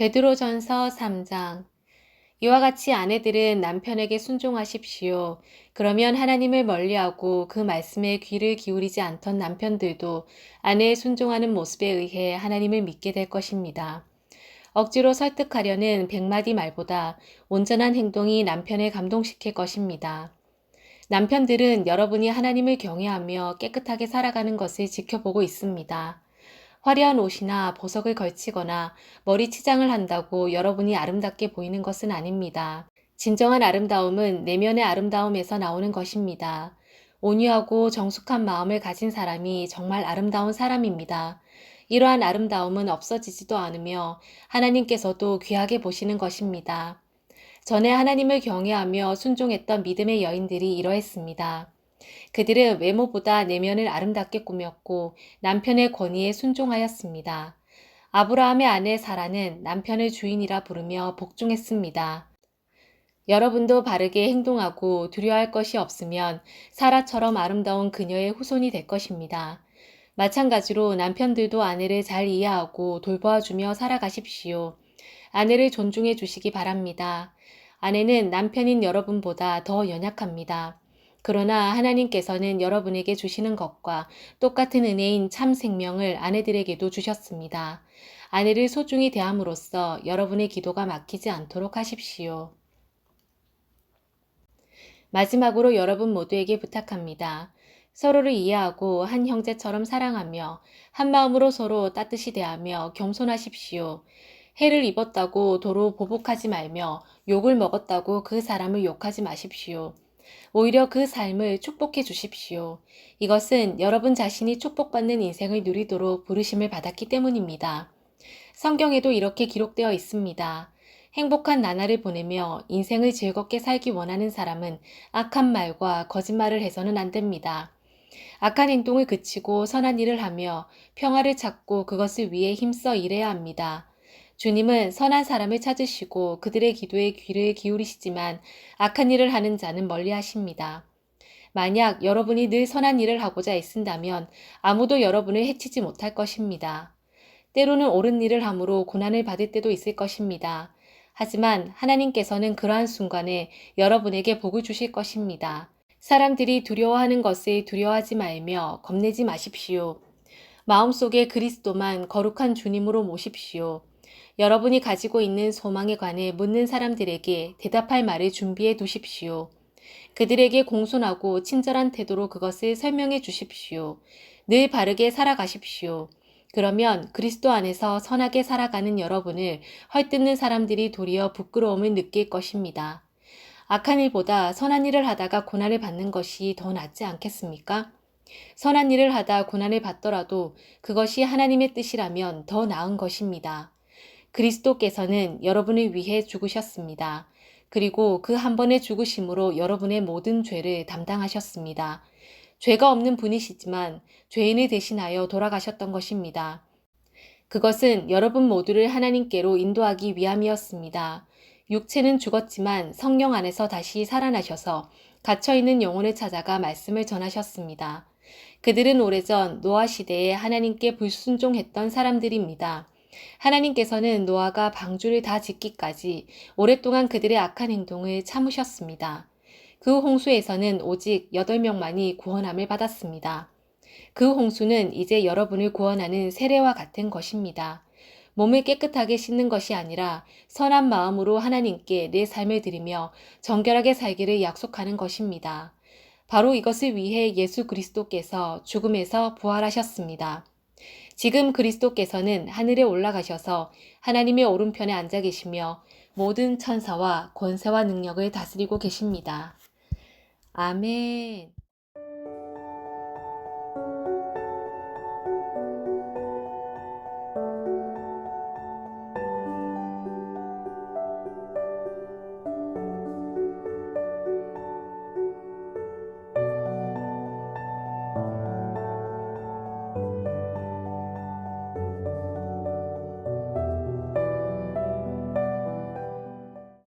베드로전서 3장 이와 같이 아내들은 남편에게 순종하십시오. 그러면 하나님을 멀리하고 그 말씀에 귀를 기울이지 않던 남편들도 아내의 순종하는 모습에 의해 하나님을 믿게 될 것입니다. 억지로 설득하려는 백마디 말보다 온전한 행동이 남편을 감동시킬 것입니다. 남편들은 여러분이 하나님을 경외하며 깨끗하게 살아가는 것을 지켜보고 있습니다. 화려한 옷이나 보석을 걸치거나 머리 치장을 한다고 여러분이 아름답게 보이는 것은 아닙니다. 진정한 아름다움은 내면의 아름다움에서 나오는 것입니다. 온유하고 정숙한 마음을 가진 사람이 정말 아름다운 사람입니다. 이러한 아름다움은 없어지지도 않으며 하나님께서도 귀하게 보시는 것입니다. 전에 하나님을 경외하며 순종했던 믿음의 여인들이 이러했습니다. 그들은 외모보다 내면을 아름답게 꾸몄고 남편의 권위에 순종하였습니다. 아브라함의 아내 사라는 남편을 주인이라 부르며 복종했습니다. 여러분도 바르게 행동하고 두려워할 것이 없으면 사라처럼 아름다운 그녀의 후손이 될 것입니다. 마찬가지로 남편들도 아내를 잘 이해하고 돌보아주며 살아가십시오. 아내를 존중해 주시기 바랍니다. 아내는 남편인 여러분보다 더 연약합니다. 그러나 하나님께서는 여러분에게 주시는 것과 똑같은 은혜인 참 생명을 아내들에게도 주셨습니다. 아내를 소중히 대함으로써 여러분의 기도가 막히지 않도록 하십시오. 마지막으로 여러분 모두에게 부탁합니다. 서로를 이해하고 한 형제처럼 사랑하며 한 마음으로 서로 따뜻히 대하며 겸손하십시오. 해를 입었다고 도로 보복하지 말며 욕을 먹었다고 그 사람을 욕하지 마십시오. 오히려 그 삶을 축복해 주십시오. 이것은 여러분 자신이 축복받는 인생을 누리도록 부르심을 받았기 때문입니다. 성경에도 이렇게 기록되어 있습니다. 행복한 나날을 보내며 인생을 즐겁게 살기 원하는 사람은 악한 말과 거짓말을 해서는 안 됩니다. 악한 행동을 그치고 선한 일을 하며 평화를 찾고 그것을 위해 힘써 일해야 합니다. 주님은 선한 사람을 찾으시고 그들의 기도에 귀를 기울이시지만 악한 일을 하는 자는 멀리 하십니다. 만약 여러분이 늘 선한 일을 하고자 애쓴다면 아무도 여러분을 해치지 못할 것입니다. 때로는 옳은 일을 함으로 고난을 받을 때도 있을 것입니다. 하지만 하나님께서는 그러한 순간에 여러분에게 복을 주실 것입니다. 사람들이 두려워하는 것을 두려워하지 말며 겁내지 마십시오. 마음속에 그리스도만 거룩한 주님으로 모십시오. 여러분이 가지고 있는 소망에 관해 묻는 사람들에게 대답할 말을 준비해 두십시오. 그들에게 공손하고 친절한 태도로 그것을 설명해 주십시오. 늘 바르게 살아가십시오. 그러면 그리스도 안에서 선하게 살아가는 여러분을 헐뜯는 사람들이 도리어 부끄러움을 느낄 것입니다. 악한 일보다 선한 일을 하다가 고난을 받는 것이 더 낫지 않겠습니까? 선한 일을 하다 고난을 받더라도 그것이 하나님의 뜻이라면 더 나은 것입니다. 그리스도께서는 여러분을 위해 죽으셨습니다. 그리고 그 한 번의 죽으심으로 여러분의 모든 죄를 담당하셨습니다. 죄가 없는 분이시지만 죄인을 대신하여 돌아가셨던 것입니다. 그것은 여러분 모두를 하나님께로 인도하기 위함이었습니다. 육체는 죽었지만 성령 안에서 다시 살아나셔서 갇혀있는 영혼을 찾아가 말씀을 전하셨습니다. 그들은 오래전 노아 시대에 하나님께 불순종했던 사람들입니다. 하나님께서는 노아가 방주를 다 짓기까지 오랫동안 그들의 악한 행동을 참으셨습니다. 그 홍수에서는 오직 8명만이 구원함을 받았습니다. 그 홍수는 이제 여러분을 구원하는 세례와 같은 것입니다. 몸을 깨끗하게 씻는 것이 아니라 선한 마음으로 하나님께 내 삶을 드리며 정결하게 살기를 약속하는 것입니다. 바로 이것을 위해 예수 그리스도께서 죽음에서 부활하셨습니다. 지금 그리스도께서는 하늘에 올라가셔서 하나님의 오른편에 앉아 계시며 모든 천사와 권세와 능력을 다스리고 계십니다. 아멘.